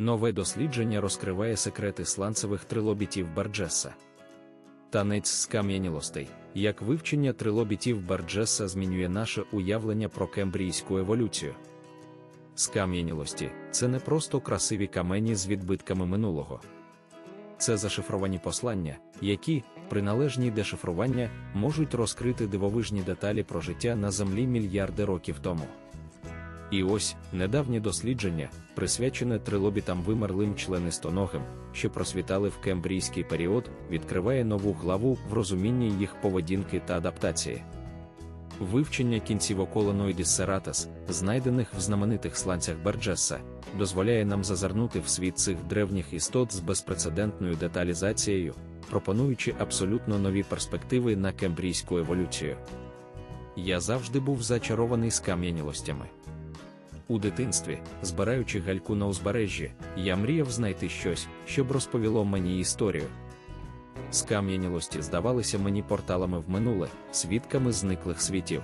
Нове дослідження розкриває секрети сланцевих трилобітів Барджеса. Танець скам'янілостей, як вивчення трилобітів Барджеса змінює наше уявлення про кембрійську еволюцію. Скам'янілості це не просто красиві камені з відбитками минулого. Це зашифровані послання, які, при належній дешифрування, можуть розкрити дивовижні деталі про життя на землі мільярди років тому. І ось недавнє дослідження, присвячене трилобітам вимерлим членистоногим, що просвітали в кембрійський період, відкриває нову главу в розумінні їх поведінки та адаптації. Вивчення кінців околоноїдіс сератас, знайдених в знаменитих сланцях Берджеса, дозволяє нам зазирнути в світ цих древніх істот з безпрецедентною деталізацією, пропонуючи абсолютно нові перспективи на кембрійську еволюцію. Я завжди був зачарований скам'янілостями. У дитинстві, збираючи гальку на узбережжі, я мріяв знайти щось, щоб розповіло мені історію. Скам'янілості здавалися мені порталами в минуле, свідками зниклих світів.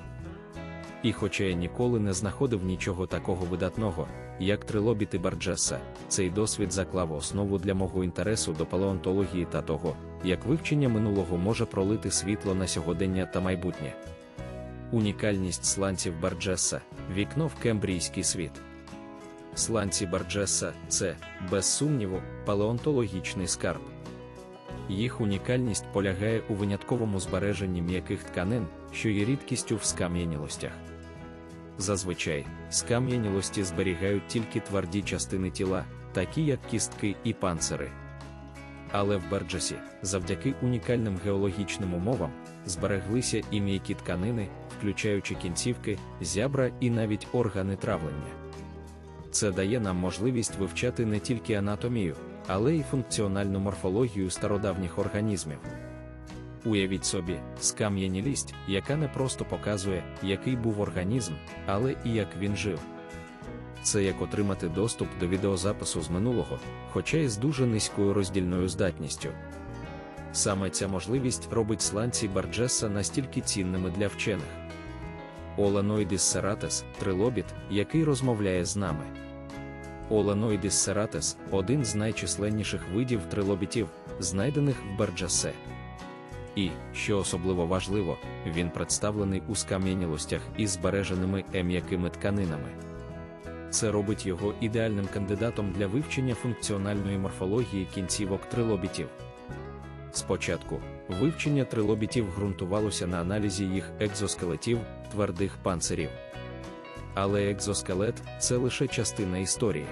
І хоча я ніколи не знаходив нічого такого видатного, як трилобіти Барджеса, цей досвід заклав основу для мого інтересу до палеонтології та того, як вивчення минулого може пролити світло на сьогодення та майбутнє. Унікальність сланців Барджеса вікно в кембрійський світ. Сланці Барджеса це, без сумніву, палеонтологічний скарб. Їх унікальність полягає у винятковому збереженні м'яких тканин, що є рідкістю в скам'янілостях. Зазвичай, скам'янілості зберігають тільки тверді частини тіла, такі як кістки і панцири. Але в Берджесі, завдяки унікальним геологічним умовам, збереглися і м'які тканини, включаючи кінцівки, зябра і навіть органи травлення. Це дає нам можливість вивчати не тільки анатомію, але й функціональну морфологію стародавніх організмів. Уявіть собі, скам'янілість, яка не просто показує, який був організм, але і як він жив. Це як отримати доступ до відеозапису з минулого, хоча й з дуже низькою роздільною здатністю. Саме ця можливість робить сланці Барджеса настільки цінними для вчених. Оланоїдис сератес трилобіт, який розмовляє з нами. Оланоїдис сератес один з найчисленніших видів трилобітів, знайдених в Барджасе. І, що особливо важливо, він представлений у скам'янілостях із збереженими ем'якими тканинами. Це робить його ідеальним кандидатом для вивчення функціональної морфології кінцівок трилобітів. Спочатку, вивчення трилобітів ґрунтувалося на аналізі їх екзоскелетів, твердих панцирів. Але екзоскелет це лише частина історії.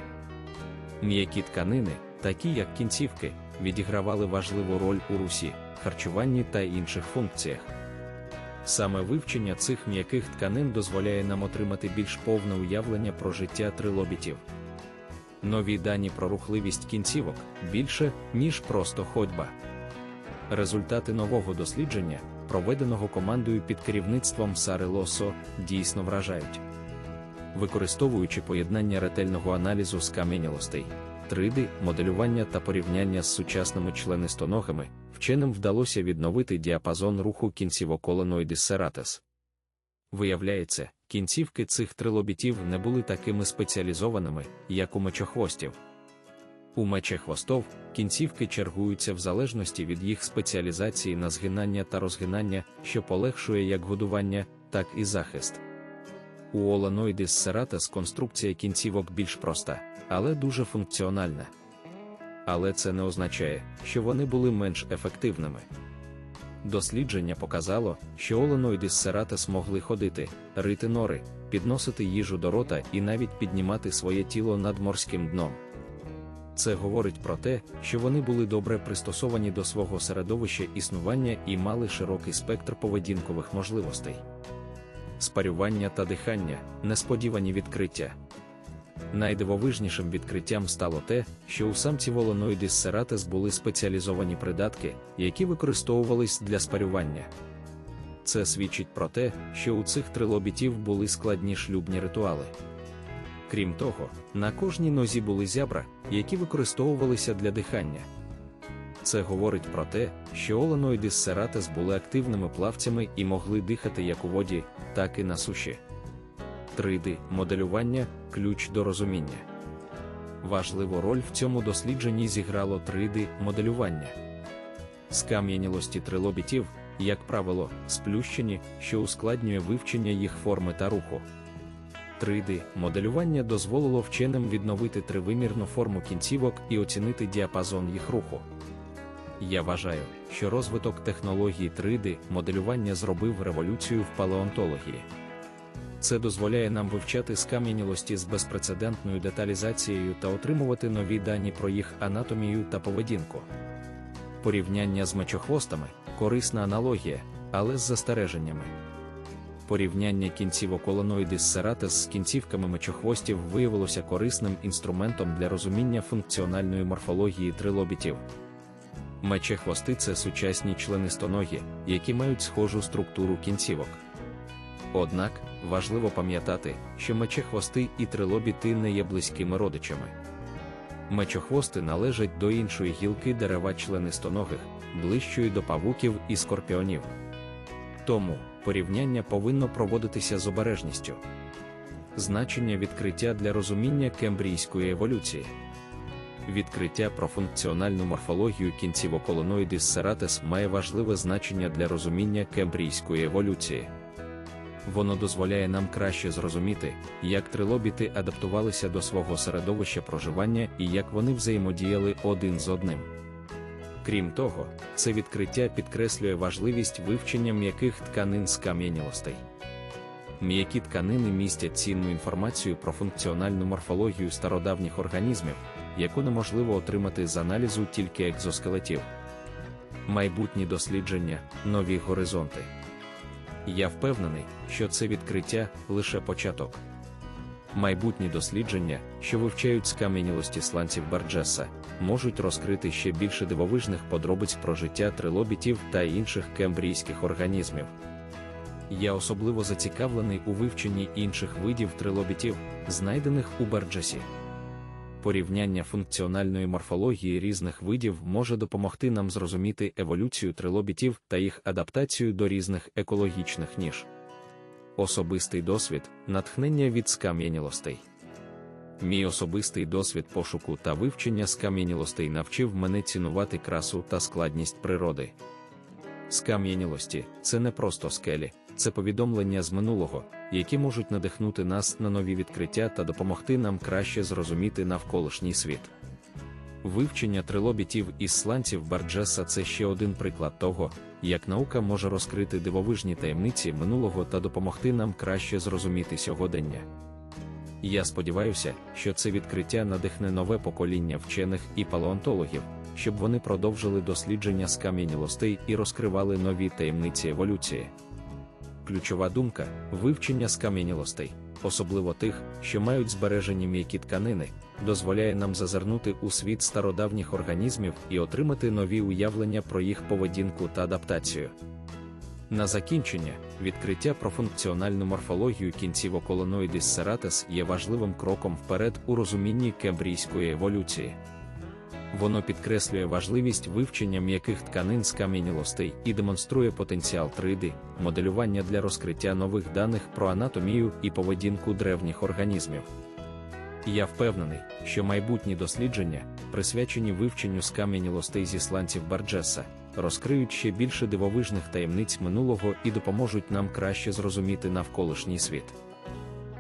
М'які тканини, такі як кінцівки, відігравали важливу роль у русі, харчуванні та інших функціях. Саме вивчення цих м'яких тканин дозволяє нам отримати більш повне уявлення про життя трилобітів. Нові дані про рухливість кінцівок більше, ніж просто ходьба. Результати нового дослідження, проведеного командою під керівництвом Сари Лосо, дійсно вражають. Використовуючи поєднання ретельного аналізу скам'янілостей, 3D, моделювання та порівняння з сучасними членистоногами, вченим вдалося відновити діапазон руху кінцівок Оланоїдис сератес. Виявляється, кінцівки цих трилобітів не були такими спеціалізованими, як у мечохвостів. У мечехвостов кінцівки чергуються в залежності від їх спеціалізації на згинання та розгинання, що полегшує як годування, так і захист. У Оланоїдис сератес конструкція кінцівок більш проста, але дуже функціональна. Але це не означає, що вони були менш ефективними. Дослідження показало, що Оланоїдис сератес могли ходити, рити нори, підносити їжу до рота і навіть піднімати своє тіло над морським дном. Це говорить про те, що вони були добре пристосовані до свого середовища існування і мали широкий спектр поведінкових можливостей. Спарювання та дихання несподівані відкриття. Найдивовижнішим відкриттям стало те, що у самці волоноїдис сератес були спеціалізовані придатки, які використовувались для спарювання. Це свідчить про те, що у цих трилобітів були складні шлюбні ритуали. Крім того, на кожній нозі були зябра, які використовувалися для дихання. Це говорить про те, що оланоїдис сератес були активними плавцями і могли дихати як у воді, так і на суші. 3D моделювання ключ до розуміння. Важливу роль в цьому дослідженні зіграло 3D-моделювання. Скам'янілості трилобітів, як правило, сплющені, що ускладнює вивчення їх форми та руху. 3D-моделювання дозволило вченим відновити тривимірну форму кінцівок і оцінити діапазон їх руху. Я вважаю, що розвиток технології 3D-моделювання зробив революцію в палеонтології. Це дозволяє нам вивчати скам'янілості з безпрецедентною деталізацією та отримувати нові дані про їх анатомію та поведінку. Порівняння з мечохвостами корисна аналогія, але з застереженнями. Порівняння кінцівок колоноїдис сератес з кінцівками мечохвостів виявилося корисним інструментом для розуміння функціональної морфології трилобітів. Мечехвости це сучасні членистоногі, які мають схожу структуру кінцівок. Однак важливо пам'ятати, що мечехвости і трилобіти не є близькими родичами. Мечохвости належать до іншої гілки дерева членистоногих, ближчої до павуків і скорпіонів. Тому порівняння повинно проводитися з обережністю. Значення відкриття для розуміння кембрійської еволюції. Відкриття про функціональну морфологію кінцівоколоноїдис сератес має важливе значення для розуміння кембрійської еволюції. Воно дозволяє нам краще зрозуміти, як трилобіти адаптувалися до свого середовища проживання і як вони взаємодіяли один з одним. Крім того, це відкриття підкреслює важливість вивчення м'яких тканин скам'янілостей. М'які тканини містять цінну інформацію про функціональну морфологію стародавніх організмів, яку неможливо отримати з аналізу тільки екзоскелетів. Майбутні дослідження, нові горизонти. Я впевнений, що це відкриття лише початок. Майбутні дослідження, що вивчають скам'янілості сланців Барджеса, можуть розкрити ще більше дивовижних подробиць про життя трилобітів та інших кембрійських організмів. Я особливо зацікавлений у вивченні інших видів трилобітів, знайдених у Барджесі. Порівняння функціональної морфології різних видів може допомогти нам зрозуміти еволюцію трилобітів та їх адаптацію до різних екологічних ніж. Особистий досвід натхнення від скам'янілостей. Мій особистий досвід пошуку та вивчення скам'янілостей навчив мене цінувати красу та складність природи. Скам'янілості це не просто скелі, це повідомлення з минулого, які можуть надихнути нас на нові відкриття та допомогти нам краще зрозуміти навколишній світ. Вивчення трилобітів із сланців Барджеса це ще один приклад того, як наука може розкрити дивовижні таємниці минулого та допомогти нам краще зрозуміти сьогодення. Я сподіваюся, що це відкриття надихне нове покоління вчених і палеонтологів, щоб вони продовжили дослідження скам'янілостей і розкривали нові таємниці еволюції. Ключова думка вивчення скам'янілостей, особливо тих, що мають збережені м'які тканини, дозволяє нам зазирнути у світ стародавніх організмів і отримати нові уявлення про їх поведінку та адаптацію. На закінчення, відкриття про функціональну морфологію кінців околоноїдис сератес є важливим кроком вперед у розумінні кембрійської еволюції. Воно підкреслює важливість вивчення м'яких тканин з кам'янілостей і демонструє потенціал 3D, моделювання для розкриття нових даних про анатомію і поведінку древніх організмів. Я впевнений, що майбутні дослідження, присвячені вивченню скам'янілостей зі сланців Барджеса, розкриють ще більше дивовижних таємниць минулого і допоможуть нам краще зрозуміти навколишній світ.